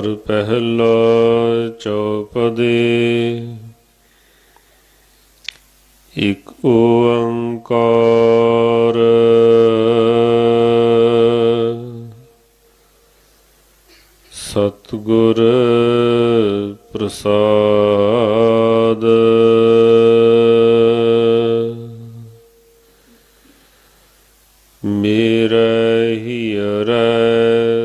ਘਰ ਪਹਿਲਾ ਚੌਪਦੇ। ਇਕ ਓੰਕਾਰ। ਸਤਿਗੁਰ ਪ੍ਰਸਾਦ। ਮੇਰਾ ਮੇਰੇ ਹੀਰੈ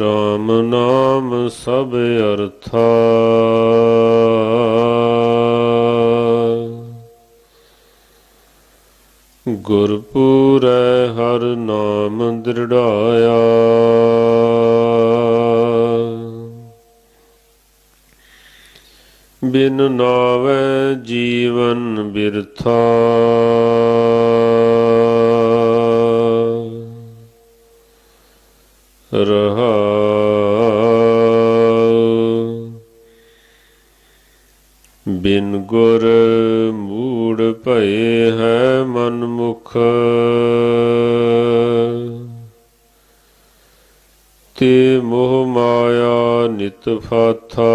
RAM ਨਾਮ ਸਭ ਅਰਥਾ। ਗੁਰਪੂਰੈ ਹਰ ਨਾਮ ਦ੍ਰਿੜਾਇਆ। ਬਿਨ ਨਾਵੈ ਜੀਵਨ ਬਿਰਥਾ। ਰਹਾ। ਬਿਨ ਗੁਰ ਮੂੜ ਭਏ ਹੈ ਮਨ ਮੁਖ ਤੇ ਮੋਹ ਮਾਇਆ ਨਿਤ ਫਾਥਾ।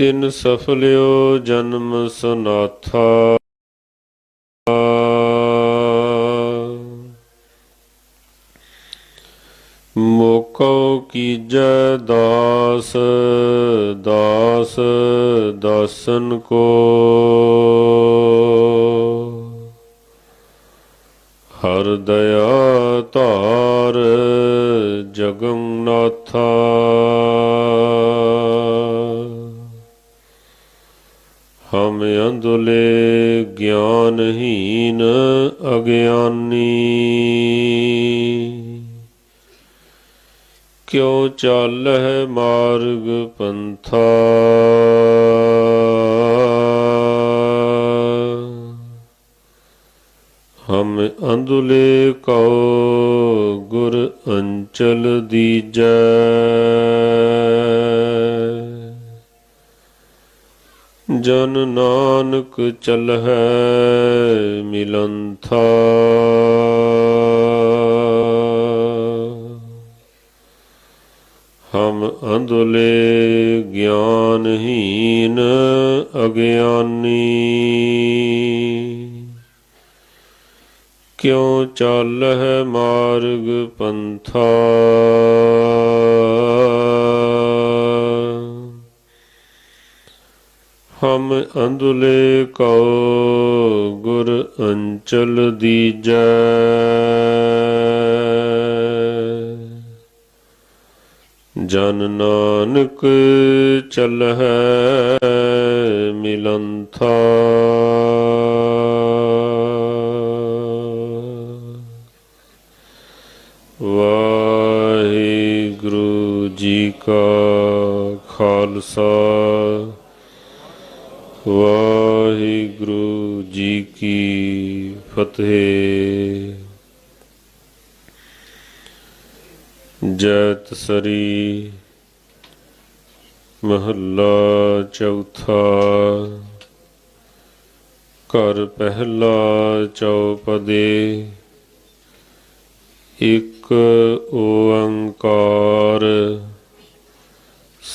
ਤਿਨ ਸਫਲਿਓ ਜਨਮ ਸੁਨਾਥਾ। ਮੋਕੋ ਕੀਜੈ ਦਾਸ ਦਾਸ ਦਾਸਨ ਕੋ। ਹਰ ਦਇਆ ਧਾਰ ਜਗੰਨਾਥਾ ਹਮ ਗਿਆਨਹੀਨ ਅਗਿਆਨੀ। ਕਿਉ ਚਾਲਹਿ ਮਾਰਗ ਪੰਥਾ? ਹਮ ਅੰਦੁਲੇ ਕਉ ਗੁਰ ਅੰਚਲ ਦੀਜੈ। ਜਨ ਨਾਨਕ ਚਲਹਿ ਮਿਲੰਥਾ। ਹਮ ਅੰਧਲੇ ਗਿਆਨਹੀਨ ਅਗਿਆਨੀ। ਕਿਉ ਚਾਲਹਿ ਮਾਰਗ ਪੰਥਾ। ਹਮ ਅੰਦੁਲੇ ਕਉ ਗੁਰ ਅੰਚਲ ਦੀਜੈ। ਜਨ ਨਾਨਕ ਚਲਹਿ ਮਿਲੰਥਾ। ਵਾਹਿਗੁਰੂ ਜੀ ਕੀ ਫਤਿਹ। ਜੈਤ ਸਰੀ ਮਹੱਲਾ ਚੌਥਾ। ਘਰ ਪਹਿਲਾ ਚੌਪਦੇ। ਇੱਕ ਓੰਕਾਰ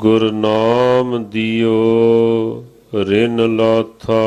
ਗੁਰਨਾਮ ਦਿਓ ਰਿਨ ਲਾਥਾ।